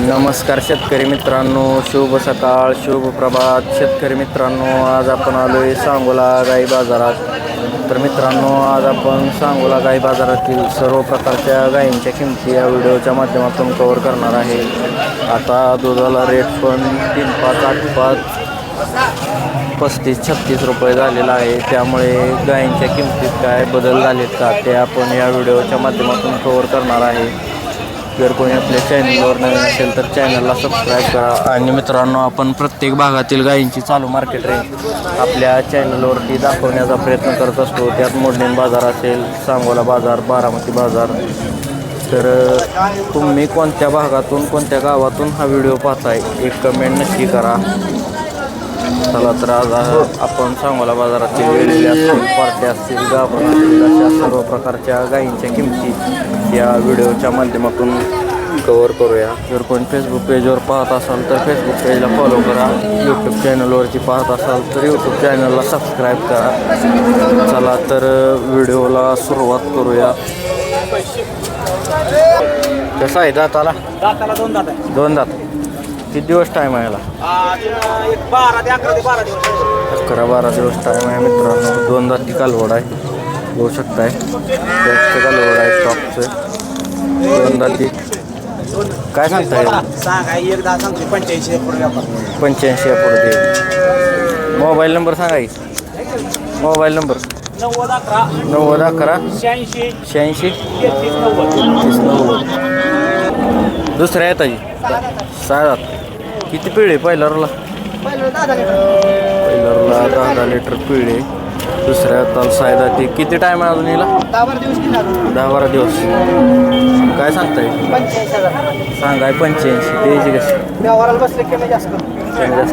नमस्कार शेतकरी मित्रांनो शुभ सकाळ शुभ प्रभात. शेतकरी मित्रांनो आज आपण आलो आहे सांगोला गाई बाजारात. तर मित्रांनो आज आपण सांगोला गाई बाजारातील सर्व प्रकारच्या गायींच्या किमती या व्हिडिओच्या माध्यमातून कवर करणार आहे. आता दुधाला रेट पण तीन पाच आठ पाच पस्तीस छत्तीस रुपये झालेला आहे. त्यामुळे गायींच्या किमतीत काय बदल झालेत का ते आपण या व्हिडिओच्या माध्यमातून कवर करणार आहे. जर कोणी आपल्या चॅनलवर नवीन असेल तर चॅनलला सबस्क्राईब करा. आणि मित्रांनो आपण प्रत्येक भागातील गायींची चालू मार्केट रेंज आपल्या चॅनलवरती दाखवण्याचा प्रयत्न करत असतो. त्यात मोडणीन बाजार असेल सांगोला बाजार बारामती बाजार. तर तुम्ही कोणत्या भागातून कोणत्या गावातून हा व्हिडिओ पाहताय एक कमेंट नक्की करा. चला तर आज आपण सांगोला बाजारातील वेळेले असतील पार्ट्या असतील गाभण असतील अशा सर्व प्रकारच्या गायींच्या किमती या व्हिडिओच्या माध्यमातून कवर करूया. जर कोणी फेसबुक पेजवर पाहत असाल तर फेसबुक पेजला फॉलो करा. यूट्यूब चॅनलवरती पाहत असाल तर यूट्यूब चॅनलला सबस्क्राईब करा. चला तर व्हिडिओला सुरुवात करूया. कसं आहे दाताला? दाताला दोन दात दोन दात. किती दिवस टाईम आहे याला? अकरा बारा दिवस टाईम आहे मित्रांनो. दोन दाती कालवड आहे. होऊ शकताय. टॉपचं कालवड आहे टॉपचं दोन दाती काय सांगताय? आहे पंच्याऐंशी पंच्याऐंशी पुढे. मोबाईल नंबर सांगा मोबाईल नंबर. नव्वद अकरा. नव्वद अकरा शहाऐंशी. शहाऐंशी तेहतीस नव्वद. दुसऱ्या आहे ताजी किती पिळे पहिला रोला दहा दहा लिटर पिळे दुसऱ्या ताल सायदा ते किती टाईम आहे अजून हिला? दहा बारा दिवस. काय सांगताय? सांगाय पंच्याऐंशी. द्यायची कशी कमी जास्त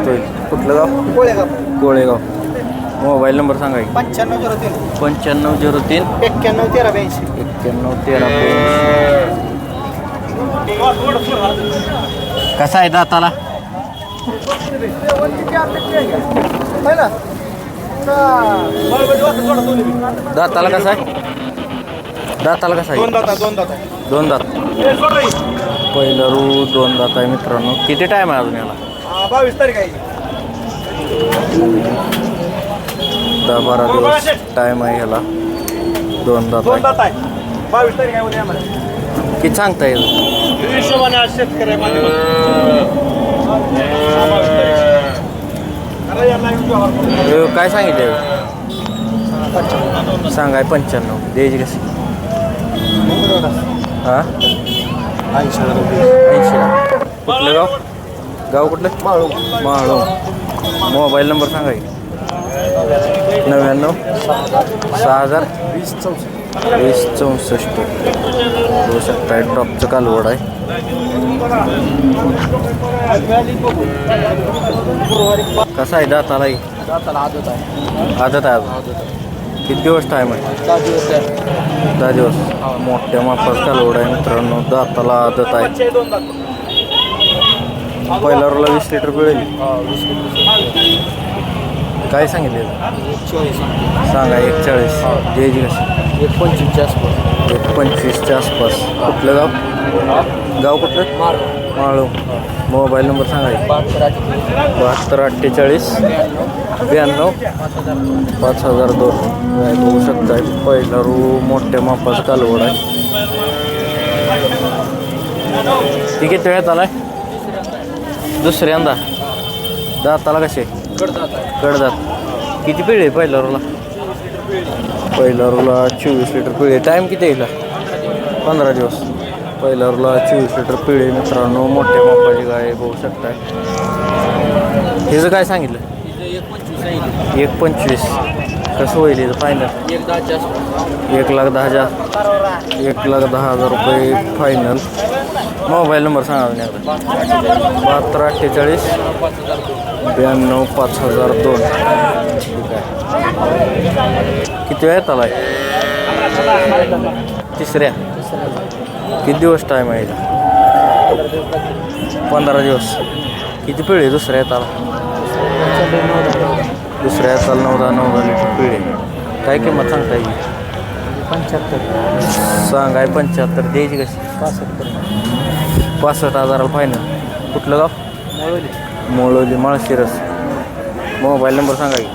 होईल. कुठलं गाव? कोळेगाव. कोळेगाव मोबाईल नंबर सांगा पंच्याण्णव झिरो तीन. पंच्याण्णव झिरो तीन एक्क्याण्णव तेरा ब्याऐंशी. एक्क्याण्णव तेरा कसा आहे दाताला? दाताला कसा आहे? दाताला कसा दोन आहे दात दोन दात आहे. दोन दात. पहिलं रू दोन दात आहे मित्रांनो. किती टाईम आहे अजून याला? बावीस तारीख आहे. दहा बारा दिवस टाईम आहे ह्याला दोन दात दोन आहे. बावीस तारीख आहे किती सांगता येईल काय सांगितलं? सांगाय पंच्याण्णव. द्यायची कशी? हां? ऐंशी. ऐंशी कुठलं गाव? गाव कुठलं? माळू माळू मोबाईल नंबर सांगा नव्याण्णव. सहा हजार. वीस चौसष्ट. वीस चौसष्ट. होऊ शकता टॉपचं कालवड आहे. कसा आहे दाताला आदत आहे आदत आहे किती दिवस टाईम आहे? दहा दिवस. आहे दहा दिवस मोठ्या मापात लोड आहे मित्रांनो? दाताला आदत आहे. पंचे वीस लिटर मिळेल काय सांगितले सांगा एक चाळीस जी कसं? एक पंचवीसच्या आसपास. एक पंचवीसच्या आसपास. कुठलं गाव? गाव कुठलं? मार माळू मोबाईल नंबर सांगा की. बहात्तर आठ बहात्तर अठ्ठेचाळीस. ब्याण्णव. पाच हजार दोन. काय बघू शकताय. पहिला रू मोठ्या मापाचा कालवड आहे. ती किती वेळात आलाय? दुसऱ्यांदा. दाताला कसे? कडदात किती पिळे पहिल्या रोला? पहिल्या चोवीस लिटर पिळे. टाईम किती येईल पंधरा दिवस. पहिल्या चोवीस लिटर पिळे मित्रांनो. मोठ्या मापाची गाय बघू शकताय. हिचं काय सांगितलं? एक पंचवीस. कसं होईल हिचं फायनल एक लाख दहा हजार. एक लाख दहा हजार रुपये फायनल मोबाईल नंबर सांगा बहात्तर अठ्ठेचाळीस. पाच हजार ब्याण्णव पाच हजार दोन. ठीक आहे किती वेळात आलाय तिसऱ्या. किती दिवस टाईम आहे? पंधरा दिवस. किती पिढी दुसऱ्या येत आला दुसऱ्या येत आला नऊ दहा नऊ दहा लिटर पिढी. काय किंमत सांगता येईल पंच्याहत्तर. सांगाय पंच्याहत्तर. द्यायची कशी? पासष्ट. पासष्ट हजाराला फायनल कुठलं गाव? मोळोली माळशिरस. मोबाईल नंबर सांगा की.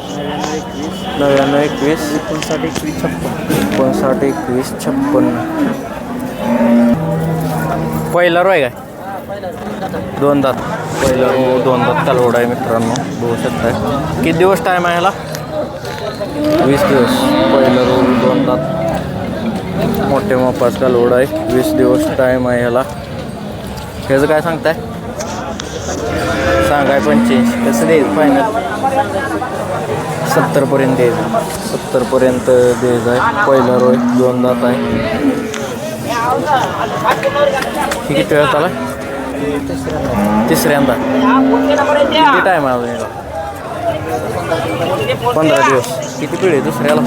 नव्याण्णव एकवीस. एकोणसाठ एकवीस छप्पन. एकोणसाठ एकवीस छप्पन्न पहिला रोय काय? दोन दात. पहिला रो दोन दात कालवड आहे मित्रांनो. बघू शकताय. किती दिवस टाईम आहे ह्याला? वीस दिवस. पहिला रो दोन दात. मोठे मोपाच कालवड आहे. वीस दिवस टाईम आहे ह्याला. ह्याचं काय सांगताय? सांगाय पंच्याऐंशी. कसं द्यायचं फायनल सत्तरपर्यंत द्यायचं सत्तरपर्यंत द्यायचं आहे. पहिला रोय दोन दात आहे. किती वेळात आला तिसऱ्यांदा. किती टाईम आहे पंधरा दिवस. किती पिढी आहे दुसऱ्याला?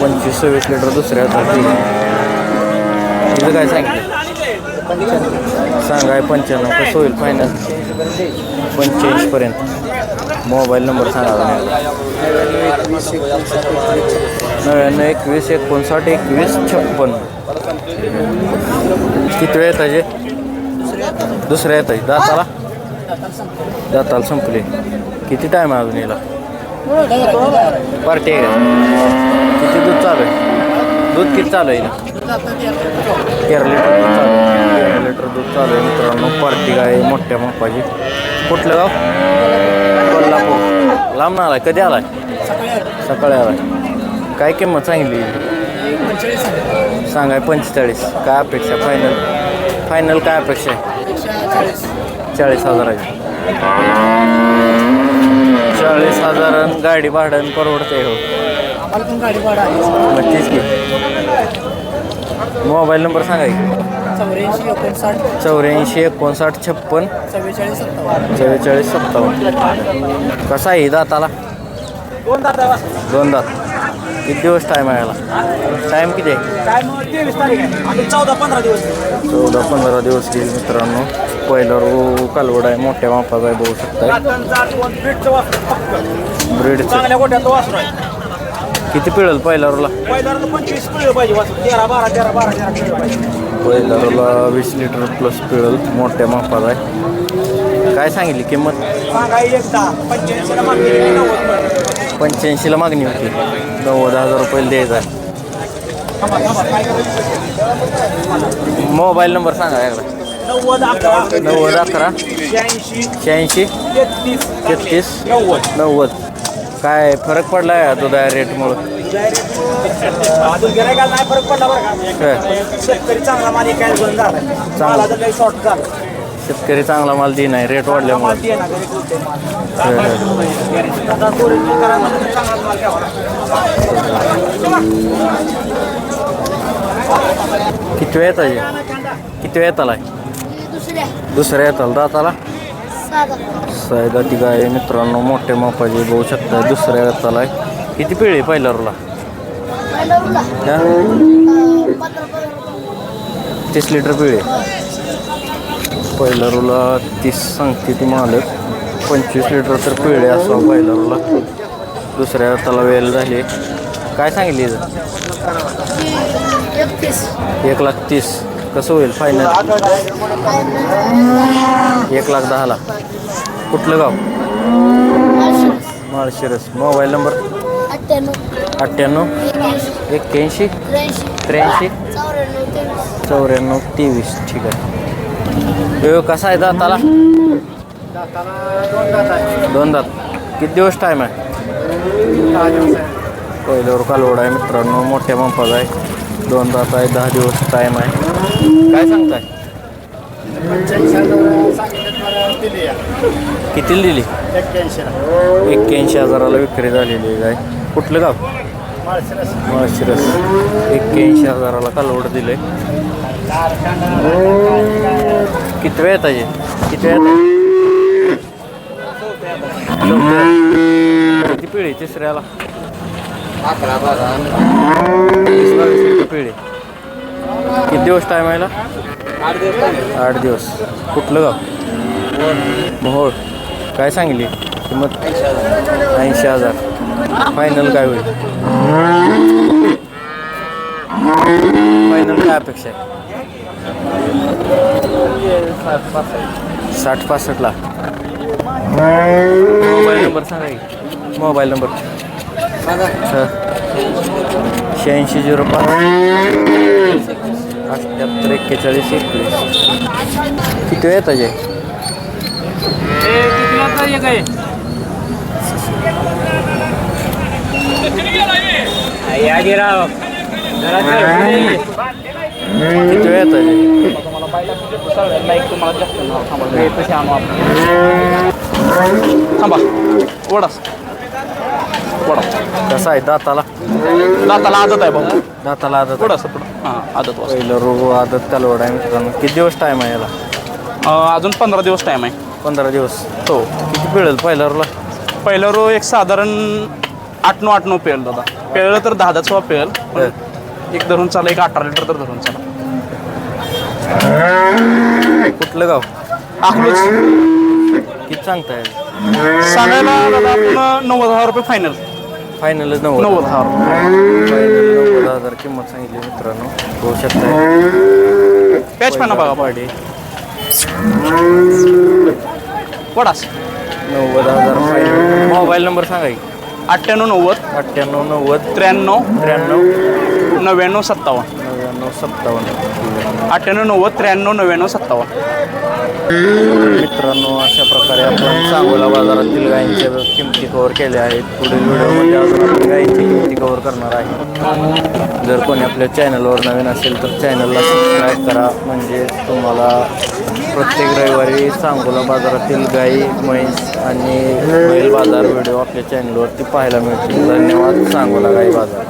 पंचवीस सव्वीस लिटर दुसऱ्या तिथं काय सांगितलं? सांगाय पंच्याण्णव. कसं होईल फायनल पंच्याऐंशीपर्यंत मोबाईल नंबर सांगा नव्याण्णव एकवीस एकोणसाठ एकवीस छप्पन्न किती वेळ येताचे दुसऱ्या येत आहे दाताला? दाताला संपले. किती टाईम आहे अजून याला? पार्टी आहे का? किती दूध चालू आहे? दूध किती चालू आहे तेरा लिटर दूध चालू आहे. तेरा लिटर दूध चालू आहे मित्रांनो. पार्टी गाय मोठ्या मापाची कुठलं गाव? कोल्हापूर. लांब आलाय. कधी आलाय? सकाळी आलाय. काय किंमत सांगितली? सांगाय पंचेचाळीस. काय अपेक्षा? फायनल फायनल काय अपेक्षा आहे? चाळीस हजाराची. चाळीस हजार गाडी भाडं परवडते हो. आम्हाला पण गाडी भाडा मग तेच की. मोबाईल नंबर सांगा की. चौऱ्याऐंशी एकोणसाठ चौऱ्याऐंशी एकोणसाठ छप्पन चव्वेचाळीस सत्तावन्न. चव्वेचाळीस सत्तावन्न. कसा आहे दाताला? दोन दादा दोन दात. किती दिवस टाईम आहे याला? टाईम किती आहे? चौदा पंधरा दिवस. चौदा पंधरा दिवस येईल मित्रांनो. पहिला रो कालवड आहे मोठ्या मापाचा आहे बघू फक्त ब्रीडचं. चांगल्या गोट्याचं वासरू आहे. किती पिळेल पहिला रोला पहिला पंचवीस पिळलं पाहिजे तेरा बारा तेरा बारा तेरा पिळलं पाहिजे. वीस लिटर प्लस पिळेल. मोठ्या मापाचा आहे. काय सांगितली किंमत? सांगा एकदा पंच्याऐंशीला मागणी केली, नव्वद पर्यंत. पंच्याऐंशीला मागणी होती. नव्वद हजार रुपये द्यायचा आहे. थांबा, थांबा, काय करायचं? मोबाईल नंबर सांगा एकदा. नव्वद अकरा. नव्वद अकरा. शहाऐंशी. शहाऐंशी. तेहतीस. तेहतीस. नव्वद. नव्वद. काय फरक पडला आहे दुधा रेटमुळं अजून गिरायकाला नाही फरक पडला बरं का काय? शेतकरी चांगला. माल काय बंद झाला मला तर काही शॉर्ट झालं शेतकरी चांगला माल दे नाही रेट वाढल्यामुळे. दे ना घरी बोलते माल आता original करा म्हणलं तर चांगलाच माल घ्यावा किती वेळ येतात किती वेळ येताला दुसऱ्या. दुसऱ्या येताल दाताला? साधा सायदा ती गाय मित्रांनो मोठ्या मापाची बघू शकता दुसऱ्या येताला किती पिढी पहिल्या रोला पंढरपूरला हा? पंधरा पंधरा तीस लिटर पिळे. पहिल्या रोला तीस सांगते ती मालक. पंचवीस लिटर तर पिळे असं पहिल्या रोला दुसऱ्या त्याला वेळ झाली. काय सांगितली एक लाख तीस. कसं होईल फायनल एक लाख दहाला कुठलं गाव? माळशिरस. Mobile number? अठ्ठ्याण्णव. एक्क्याऐंशी. त्र्याऐंशी. चौऱ्याण्णव तेवीस. ठीक आहे. वेळ कसा आहे दाताला? दोन दात. किती दिवस टाईम आहे? पहिल्यावर कालवड आहे मित्रांनो. मोठ्या मापाचा आहे. दोन तास आहे दहा दिवस टाईम आहे. काय सांगताय? किती दिली? एक्क्याऐंशी हजाराला विक्री झालेली आहे काय? कुठलं गाव? माळशिरस. एक्क्याऐंशी हजाराला कालवड दिले किती वेळ येताय किती वेळ किती पिढी तिसऱ्याला? दिवस टाईम आहे आठ दिवस आठ दिवस. कुठलं गाव? मोहोळ. काय सांगली? किंमत? ऐंशी हजार. फायनल काय होईल? फायनल काय अपेक्षा आहे? साठ पासष्टला मोबाईल नंबर सांगा. मोबाईल नंबर शहाऐंशी झिरो पाच. अठ्ठ्याहत्तर एक्केचाळीस एकवीस किती वेळ त्याचे किती वेळ त्याचे थांबा वडास वडा कसा आहे दाताला? दाताला आदत आहे भाऊ दाताला आदत आहे. थोडंसं पुढं. हां आदत वाजता. पहिलं रोग आदत कालवड आहे मित्रांनो किती दिवस टाईम आहे याला? अजून पंधरा दिवस टाईम आहे. पंधरा दिवस. हो. किती पिळेल पहिल्या रोला? पहिलं रो एक साधारण आठ नऊ आठ नऊ पेल दादा. पेळलं तर दहा दहा पेल हं. एक धरून चाला एक अठरा लिटर तर धरून चाला. कुठलं गाव? अकलूच किती सांगताय? सांगायला दादा आपण नव्वद हजार रुपये फायनल फायनलच नव्वद नव्वद हजार. फायनल नव्वद हजार किंमत सांगितली मित्रांनो. होऊ शकता पॅच पाना बघा पाडी वडास नव्वद हजार फायनल मोबाईल नंबर सांगा की. अठ्ठ्याण्णव नव्वद अठ्ठ्याण्णव नव्वद त्र्याण्णव त्र्याण्णव नव्याण्णव सत्तावन्न. नव्याण्णव सत्तावन्न. अठ्ठ्याण्णव नव्वद त्र्याण्णव नव्याण्णव सत्तावन्न. मित्रांनो अशा प्रकारे आपण सांगोला बाजारातील गायींच्या किमती कव्हर केल्या आहेत. पुढील व्हिडिओमध्ये अजून आपण गायींची किमती कव्हर करणार आहे. जर कोणी आपल्या चॅनलवर नवीन असेल तर चॅनलला सबस्क्राईब करा. म्हणजे तुम्हाला प्रत्येक रविवारी सांगोला बाजारातील गाई म्हैस आणि बैल बाजार व्हिडिओ आपल्या चॅनलवरती पाहायला मिळतील. धन्यवाद. सांगोला गाई बाजार.